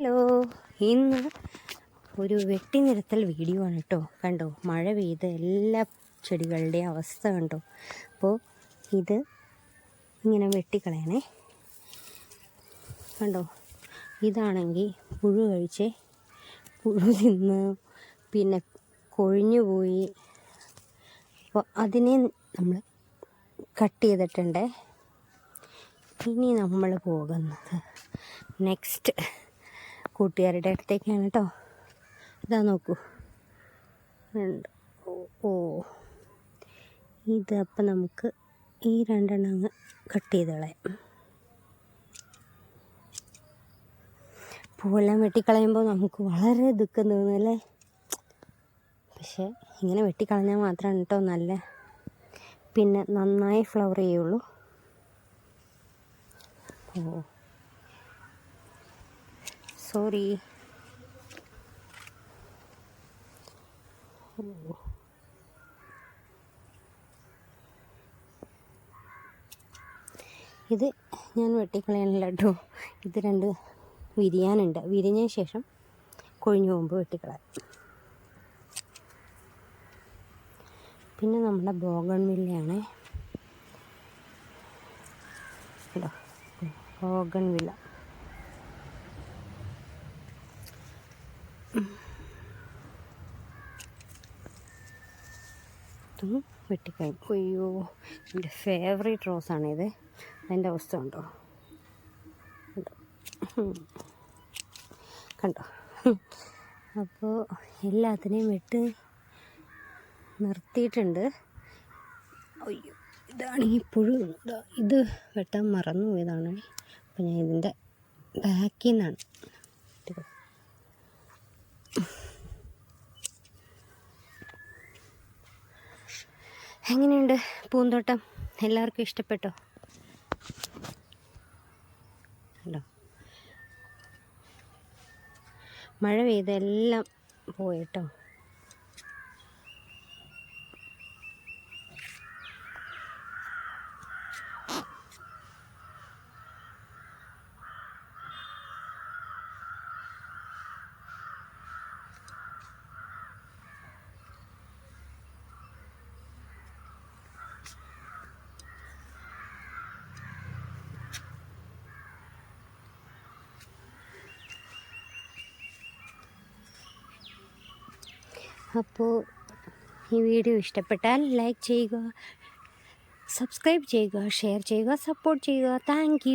Hello. ഇന്ന് ഒരു വെട്ടി നിരത്തൽ വീഡിയോ ആണ് കേട്ടോ കണ്ടോ? മഴ പെയ്ത് എല്ലാ ചെടികളുടെയും അവസ്ഥ കണ്ടോ? അപ്പോൾ ഇത് ഇങ്ങനെ വെട്ടിക്കളയണേ. കണ്ടോ? ഇതാണെങ്കിൽ പുഴു കഴിച്ച്. പുഴു തിന്ന് പിന്നെ കൊഴിഞ്ഞു പോയി. അപ്പോൾ അതിനെ നമ്മൾ കട്ട് ചെയ്തിട്ടുണ്ടേ. ഇനി നമ്മൾ പോകുന്നത് നെക്സ്റ്റ് കൂട്ടുകാരുടെ അടുത്തേക്കാണ് കേട്ടോ. ഇതാ നോക്കൂ. ഓ ഇത് അപ്പം നമുക്ക് ഈ രണ്ടെണ്ണം അങ്ങ് കട്ട് ചെയ്ത് കളയാം പൂവെല്ലാം വെട്ടിക്കളയുമ്പോൾ നമുക്ക് വളരെ ദുഃഖം തോന്നുമല്ലേ പക്ഷേ ഇങ്ങനെ വെട്ടിക്കളഞ്ഞാൽ മാത്രമാണ് കേട്ടോ നല്ല പിന്നെ നന്നായി ഫ്ലവർ ചെയ്യുള്ളൂ. ഓ. സോറി. ഇത് ഞാൻ വെട്ടിക്കളയാനില്ല കേട്ടോ ഇത് രണ്ട് വിരിയാനുണ്ട്. വിരിഞ്ഞതിന് ശേഷം കൊഴിഞ്ഞു പോകുമ്പോൾ വെട്ടിക്കളയാം. പിന്നെ നമ്മുടെ ബോഗൺ വില്ലയാണ് കേട്ടോ ബോഗൺ വില്ല ഇതും വെട്ടിക്കഴിഞ്ഞു. അയ്യോ എന്റെ ഫേവറേറ്റ് റോസാണിത് അതിന്റെ അവസ്ഥ ഉണ്ടോ കണ്ടോ? അപ്പോൾ എല്ലാത്തിനെയും വെട്ട് നിർത്തിയിട്ടുണ്ട്. അയ്യോ ഇതാണ് ഈ പുഴു. ഇത് വെട്ടാൻ മറന്നു പോയതാണ് അപ്പോൾ ഞാൻ ഇതിന്റെ ബാക്കിൽ നിന്നാണ്. എങ്ങനെയുണ്ട് പൂന്തോട്ടം? എല്ലാവർക്കും ഇഷ്ടപ്പെട്ടോ? കണ്ടോ? മഴ പെയ്ത് എല്ലാം പോയിട്ടോ അപ്പോൾ ഈ വീഡിയോ ഇഷ്ടപ്പെട്ടാൽ ലൈക്ക് ചെയ്യുക സബ്സ്ക്രൈബ് ചെയ്യുക ഷെയർ ചെയ്യുക സപ്പോർട്ട് ചെയ്യുക. താങ്ക്